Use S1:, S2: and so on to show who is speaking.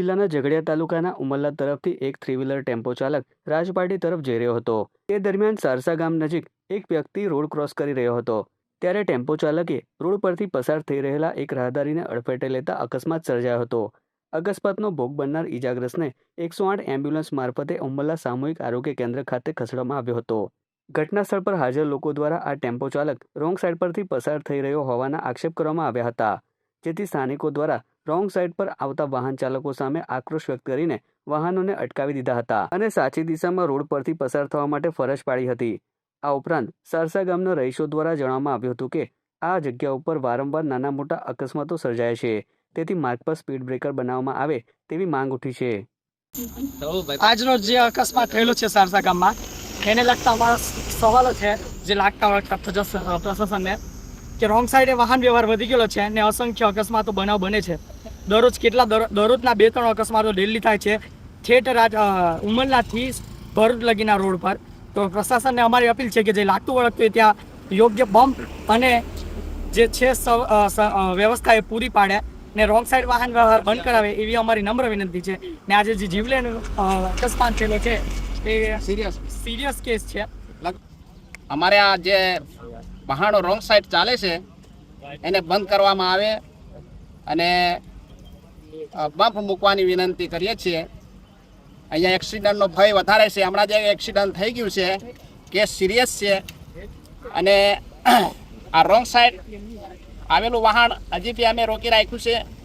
S1: જિલ્લાના ઝઘડિયા તાલુકાના ઉમરલા તરફથી એક થ્રી વ્હીલર ટેમ્પો ચાલક રાજપાટી તરફ જઈ રહ્યો હતો. તે દરમિયાન સારસા ગામ નજીક એક વ્યક્તિ રોડ ક્રોસ કરી રહ્યો હતો. ત્યારે ટેમ્પો ચાલકે રોડ પરથી પસાર થઈ રહેલા એક રાહદારીને અડફેટે લેતા અકસ્માત સર્જાયો હતો. અકસ્માતનો ભોગ બનનાર ઈજાગ્રસ્તને એકસો આઠ એમ્બ્યુલન્સ મારફતે ઉમરલા સામૂહિક આરોગ્ય કેન્દ્ર ખાતે ખસેડવામાં આવ્યો હતો. ઘટના સ્થળ પર હાજર લોકો દ્વારા આ ટેમ્પો ચાલક રોંગ સાઈડ પરથી પસાર થઈ રહ્યો હોવાના આક્ષેપ કરવામાં આવ્યા હતા. જેથી સ્થાનિકો દ્વારા રોંગ સાઈડ પર આવતા વાહન ચાલકો સામે આક્રોશ વ્યક્ત કરીને વાહનોને અટકાવી દીધા હતા અને સાચી દિશામાં રોડ પરથી પસાર થવા માટે ફરજ પાડી હતી. આ ઉપરાંત સરસા ગામના રહીશો દ્વારા જણાવવામાં આવ્યું હતું કે, આ જગ્યા ઉપર વારંવાર નાના મોટા અકસ્માતો સર્જાય છે, તેથી માર્ગ પર સ્પીડ બ્રેકર બનાવવામાં આવે તેવી માંગ ઉઠી છે.
S2: આજનો જે અકસ્માત થયેલો છે સારસા ગામમાં, એને લગતા અમારા સવાલો છે, જે લાગતા વળગતા પ્રશાસનને, કે રોંગ સાઈડે વાહન વ્યવહાર વધી ગયેલો છે અને અસંખ્ય અકસ્માતો બનાવ બને છે. દરરોજ કેટલા દર- દરરોજના બે ત્રણ અકસ્માતો ડેલી થાય છે. ઠેઠ રાજ ઉમરલાથી ભરૂચ લગીના રોડ પર. તો પ્રશાસનને અમારી અપીલ છે કે જે લાગતું વળગતું હોય ત્યાં યોગ્ય બમ્પ અને જે છે વ્યવસ્થા એ પૂરી પાડે ને રોંગ સાઈડ વાહન વ્યવહાર બંધ કરાવે એવી અમારી નમ્ર વિનંતી છે. ને આજે જે જીવલેણ અકસ્માત થયેલો છે એ
S3: સિરિયસ
S2: સિરિયસ કેસ છે.
S3: અમારે આ જે વાહનો રોંગ સાઈડ ચાલે છે એને બંધ કરવામાં આવે અને અ, બમ્પ મૂકવાની વિનંતી કરીએ છીએ. અહીંયા એક્સિડન્ટનો ભય વધારે છે. હમણાં જે એક્સિડન્ટ થઈ ગયું છે કેસ સિરિયસ છે અને આ રોંગ સાઈડ આવેલું વાહન હજી બી અમે રોકી રાખ્યું છે.